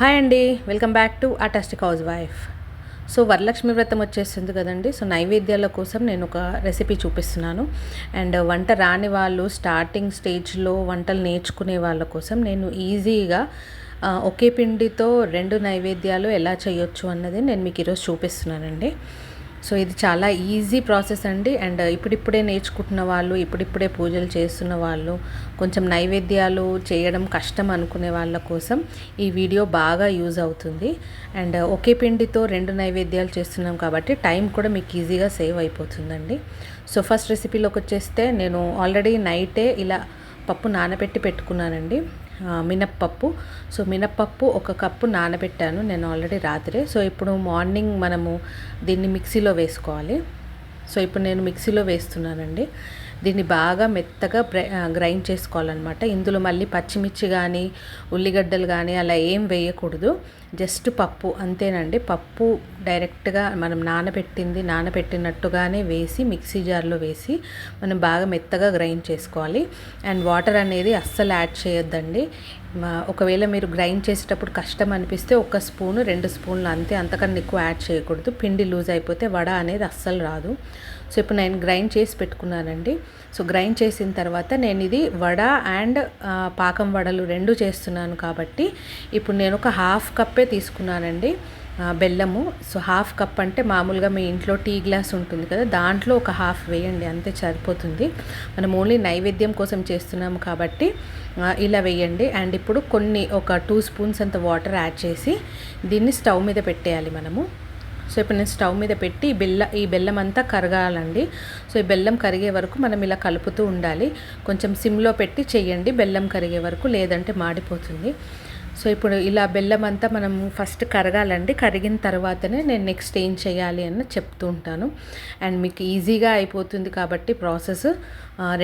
Hi అండి welcome back to artistic house wife. So Varalakshmi Vratham వచ్చేస్తుంది కదండి so నైవేద్యాల కోసం నేను ఒక రెసిపీ చూపిస్తున్నాను. అండ్ వంట రాని వాళ్ళు స్టార్టింగ్ స్టేజ్లో వంటలు నేర్చుకునే వాళ్ళ కోసం నేను ఈజీగా ఒకే పిండితో రెండు నైవేద్యాలు ఎలా చేయొచ్చు అన్నది నేను మీకు ఈరోజు చూపిస్తున్నానండి. సో ఇది చాలా ఈజీ ప్రాసెస్ అండి. అండ్ ఇప్పుడిప్పుడే నేర్చుకుంటున్న వాళ్ళు ఇప్పుడిప్పుడే పూజలు చేస్తున్న వాళ్ళు కొంచెం నైవేద్యాలు చేయడం కష్టం అనుకునే వాళ్ళ కోసం ఈ వీడియో బాగా యూజ్ అవుతుంది. అండ్ ఒకే పిండితో రెండు నైవేద్యాలు చేస్తున్నాం కాబట్టి టైం కూడా మీకు ఈజీగా సేవ్ అయిపోతుందండి. సో ఫస్ట్ రెసిపీలోకి వచ్చేస్తే నేను ఆల్రెడీ నైటే ఇలా పప్పు నానబెట్టి పెట్టుకున్నానండి. మినప్పప్పు. సో మినప్పప్పు ఒక కప్పు నానబెట్టాను నేను ఆల్రెడీ రాత్రే. సో ఇప్పుడు మార్నింగ్ మనము దీన్ని మిక్సీలో వేసుకోవాలి. సో ఇప్పుడు నేను మిక్సీలో వేస్తున్నానండి. దీన్ని బాగా మెత్తగా గ్రైండ్ చేసుకోవాలన్నమాట. ఇందులో మళ్ళీ పచ్చిమిర్చి కానీ ఉల్లిగడ్డలు కానీ అలా ఏం వేయకూడదు. జస్ట్ పప్పు అంతేనండి. పప్పు డైరెక్ట్గా మనం నానబెట్టింది నానబెట్టినట్టుగానే వేసి మిక్సీ జార్లో వేసి మనం బాగా మెత్తగా గ్రైండ్ చేసుకోవాలి. అండ్ వాటర్ అనేది అస్సలు యాడ్ చేయొద్దండి. ఒకవేళ మీరు గ్రైండ్ చేసేటప్పుడు కష్టం అనిపిస్తే ఒక స్పూను రెండు స్పూన్లు అంతే అంతకన్నా ఎక్కువ యాడ్ చేయకూడదు. పిండి లూజ్ అయిపోతే వడ అనేది అస్సలు రాదు. సో ఇప్పుడు నేను గ్రైండ్ చేసి పెట్టుకున్నానండి. సో గ్రైండ్ చేసిన తర్వాత నేను ఇది వడ అండ్ పాకం వడలు రెండు చేస్తున్నాను కాబట్టి ఇప్పుడు నేను ఒక హాఫ్ కప్ కప్పే తీసుకున్నానండి. బెల్లము. సో హాఫ్ కప్ అంటే మామూలుగా మీ ఇంట్లో టీ గ్లాస్ ఉంటుంది కదా దాంట్లో ఒక హాఫ్ వేయండి అంతే సరిపోతుంది. మనం ఓన్లీ నైవేద్యం కోసం చేస్తున్నాము కాబట్టి ఇలా వేయండి. అండ్ ఇప్పుడు కొన్ని ఒక టూ స్పూన్స్ అంత వాటర్ యాడ్ చేసి దీన్ని స్టవ్ మీద పెట్టేయాలి మనము. సో ఇప్పుడు నేను స్టవ్ మీద పెట్టి ఈ బెల్ల ఈ బెల్లం అంతా కరగాలండి. సో ఈ బెల్లం కరిగే వరకు మనం ఇలా కలుపుతూ ఉండాలి. కొంచెం సిమ్లో పెట్టి చేయండి బెల్లం కరిగే వరకు లేదంటే మాడిపోతుంది. సో ఇప్పుడు ఇలా బెల్లం అంతా మనం ఫస్ట్ కరగాలండి. కరిగిన తర్వాతనే నేను నెక్స్ట్ ఏం చేయాలి అని చెప్తూ ఉంటాను. అండ్ మీకు ఈజీగా అయిపోతుంది కాబట్టి ప్రాసెస్.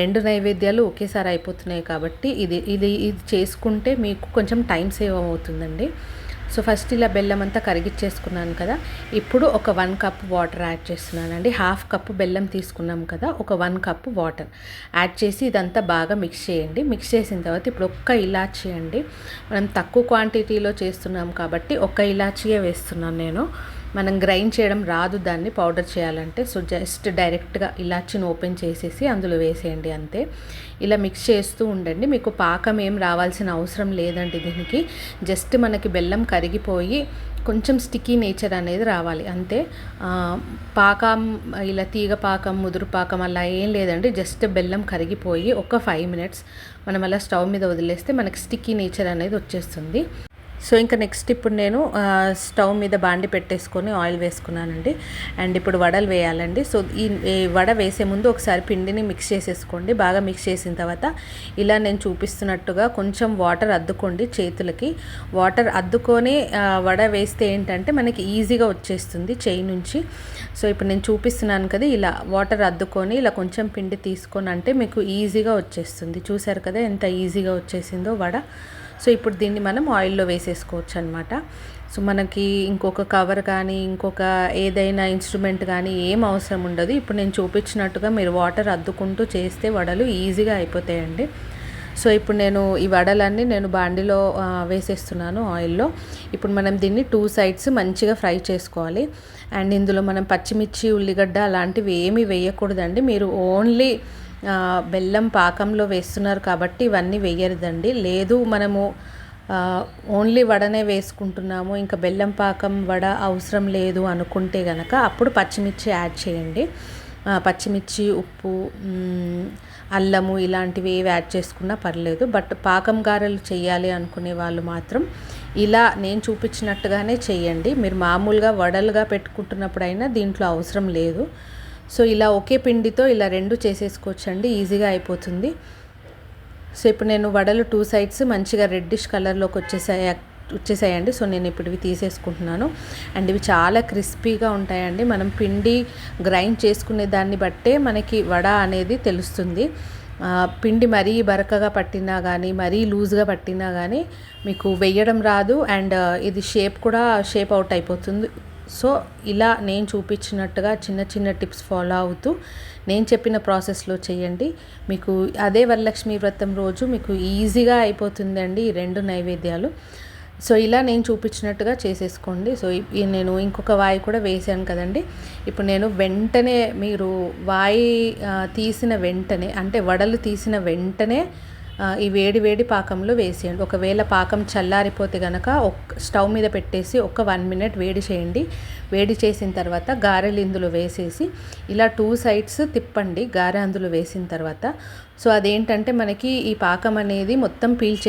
రెండు నైవేద్యాలు ఒకేసారి అయిపోతున్నాయి కాబట్టి ఇది ఇది ఇది చేసుకుంటే మీకు కొంచెం టైం సేవ్ అవుతుందండి. సో ఫస్ట్ ఇలా బెల్లం అంతా కరిగిచ్చేసుకున్నాను కదా. ఇప్పుడు ఒక వన్ కప్ వాటర్ యాడ్ చేస్తున్నానండి. హాఫ్ కప్ బెల్లం తీసుకున్నాం కదా ఒక వన్ కప్ వాటర్ యాడ్ చేసి ఇదంతా బాగా మిక్స్ చేయండి. మిక్స్ చేసిన తర్వాత ఇప్పుడు ఒక్క ఇలాచీ అండి. మనం తక్కువ క్వాంటిటీలో చేస్తున్నాం కాబట్టి ఒక ఇలాచీయే వేస్తున్నాను నేను. మనం గ్రైండ్ చేయడం రాదు దాన్ని పౌడర్ చేయాలంటే సో జస్ట్ డైరెక్ట్గా ఇలాచిని ఓపెన్ చేసేసి అందులో వేసేయండి అంతే. ఇలా మిక్స్ చేస్తూ ఉండండి. మీకు పాకం ఏం రావాల్సిన అవసరం లేదండి దీనికి. జస్ట్ మనకి బెల్లం కరిగిపోయి కొంచెం స్టిక్కీ నేచర్ అనేది రావాలి అంతే. పాకం ఇలా తీగ పాకం ముదురు పాకం అలా ఏం లేదండి. జస్ట్ బెల్లం కరిగిపోయి ఒక ఫైవ్ మినిట్స్ మనం అలా స్టవ్ మీద వదిలేస్తే మనకి స్టిక్కీ నేచర్ అనేది వచ్చేస్తుంది. సో ఇంకా నెక్స్ట్ ఇప్పుడు నేను స్టవ్ మీద బాండి పెట్టేసుకొని ఆయిల్ వేసుకున్నానండి. అండ్ ఇప్పుడు వడలు వేయాలండి. సో ఈ వడ వేసే ముందు ఒకసారి పిండిని మిక్స్ చేసేసుకోండి. బాగా మిక్స్ చేసిన తర్వాత ఇలా నేను చూపిస్తున్నట్టుగా కొంచెం వాటర్ అద్దుకోండి చేతులకి. వాటర్ అద్దుకొని వడ వేస్తే ఏంటంటే మనకి ఈజీగా వచ్చేస్తుంది చేయి నుంచి. సో ఇప్పుడు నేను చూపిస్తున్నాను కదా ఇలా వాటర్ అద్దుకొని ఇలా కొంచెం పిండి తీసుకొని అంటే మీకు ఈజీగా వచ్చేస్తుంది. చూసారు కదా ఎంత ఈజీగా వచ్చేసిందో వడ. సో ఇప్పుడు దీన్ని మనం ఆయిల్లో వేసేసుకోవచ్చు అనమాట సో మనకి ఇంకొక కవర్ కానీ ఇంకొక ఏదైనా ఇన్స్ట్రుమెంట్ కానీ ఏం అవసరం ఉండదు. ఇప్పుడు నేను చూపించినట్టుగా మీరు వాటర్ అద్దుకుంటూ చేస్తే వడలు ఈజీగా అయిపోతాయండి. సో ఇప్పుడు నేను ఈ వడలన్నీ నేను బాండిలో వేసేస్తున్నాను ఆయిల్లో. ఇప్పుడు మనం దీన్ని టూ సైడ్స్ మంచిగా ఫ్రై చేసుకోవాలి. అండ్ ఇందులో మనం పచ్చిమిర్చి ఉల్లిగడ్డ అలాంటివి ఏమీ వేయకూడదండి. మీరు ఓన్లీ బెల్లం పాకంలో వేస్తున్నారు కాబట్టి ఇవన్నీ వేయరుదండి. లేదు మనము ఓన్లీ వడనే వేసుకుంటున్నాము ఇంకా బెల్లం పాకం వడ అవసరం లేదు అనుకుంటే గనక అప్పుడు పచ్చిమిర్చి యాడ్ చేయండి. పచ్చిమిర్చి ఉప్పు అల్లము ఇలాంటివి ఏవి యాడ్ చేసుకున్నా పర్లేదు. బట్ పాకం గారెలు చేయాలి అనుకునే వాళ్ళు మాత్రం ఇలా నేను చూపించినట్టుగానే చేయండి. మీరు మామూలుగా వడలుగా పెట్టుకుంటున్నప్పుడైనా దీంట్లో అవసరం లేదు. సో ఇలా ఒకే పిండితో ఇలా రెండు చేసేసుకోవచ్చండి. ఈజీగా అయిపోతుంది. సో ఇప్పుడు నేను వడలు టూ సైడ్స్ మంచిగా రెడ్డిష్ కలర్లోకి వచ్చేసాయి వచ్చేసాయండి. సో నేను ఇప్పుడు ఇవి తీసేసుకుంటున్నాను. అండ్ ఇవి చాలా క్రిస్పీగా ఉంటాయండి. మనం పిండి గ్రైండ్ చేసుకునే దాన్ని బట్టే మనకి వడ అనేది తెలుస్తుంది. పిండి మరీ బరకగా పట్టినా కానీ మరీ లూజ్గా పట్టినా కానీ మీకు వేయడం రాదు. అండ్ ఇది షేప్ కూడా షేప్ అవుట్ అయిపోతుంది. సో ఇలా నేను చూపించినట్టుగా చిన్న చిన్న టిప్స్ ఫాలో అవుతూ నేను చెప్పిన ప్రాసెస్లో చేయండి. మీకు అదే వరలక్ష్మి వ్రతం రోజు మీకు ఈజీగా అయిపోతుందండి ఈ రెండు నైవేద్యాలు. సో ఇలా నేను చూపించినట్టుగా చేసేసుకోండి. సో నేను ఇంకొక వాయి కూడా వేసాను కదండి. ఇప్పుడు నేను వెంటనే మీరు వాయి తీసిన వెంటనే అంటే వడలు తీసిన వెంటనే ఈ వేడి వేడి పాకంలో వేసేయండి. ఒకవేళ పాకం చల్లారిపోతే కనుక ఒక స్టవ్ మీద పెట్టేసి ఒక వన్ మినిట్ వేడి చేయండి. వేడి చేసిన తర్వాత గారెలు ఇందులో వేసేసి ఇలా టూ సైడ్స్ తిప్పండి. గారె అందులో వేసిన తర్వాత. సో అదేంటంటే మనకి ఈ పాకం అనేది మొత్తం పీల్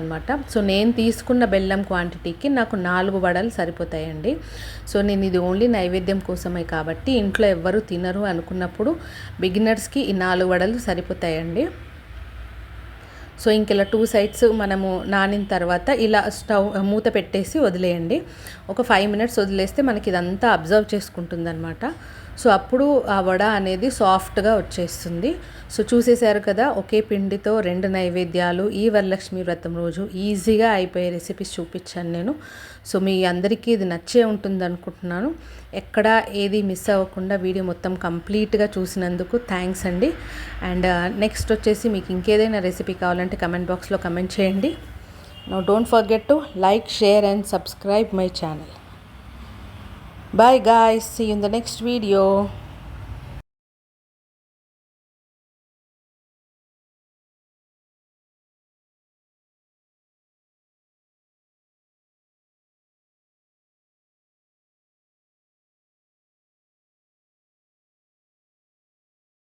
అనమాట సో నేను తీసుకున్న బెల్లం క్వాంటిటీకి నాకు నాలుగు వడలు సరిపోతాయండి. సో నేను ఇది ఓన్లీ నైవేద్యం కోసమే కాబట్టి ఇంట్లో ఎవ్వరు తినరు అనుకున్నప్పుడు బిగినర్స్కి ఈ నాలుగు వడలు సరిపోతాయండి. సో ఇంక ఇలా టూ సైడ్స్ మనము నానిన తర్వాత ఇలా స్టవ్ మూత పెట్టేసి వదిలేయండి. ఒక ఫైవ్ మినిట్స్ వదిలేస్తే మనకి ఇదంతా అబ్జర్వ్ చేసుకుంటుంది అనమాట సో అప్పుడు ఆ వడ అనేది సాఫ్ట్గా వచ్చేస్తుంది. సో చూసేశారు కదా ఒకే పిండితో రెండు నైవేద్యాలు ఈ వరలక్ష్మి వ్రతం రోజు ఈజీగా అయిపోయే రెసిపీస్ చూపించాను నేను. సో మీ అందరికీ ఇది నచ్చే ఉంటుంది అనుకుంటున్నాను ఎక్కడ ఏది మిస్ అవ్వకుండా వీడియో మొత్తం కంప్లీట్గా చూసినందుకు థ్యాంక్స్ అండి. అండ్ uh, నెక్స్ట్ వచ్చేసి మీకు ఇంకేదైనా రెసిపీ కావాలంటే కమెంట్ బాక్స్లో కమెంట్ చేయండి. No don't forget to like share and subscribe my channel bye guy see in the next video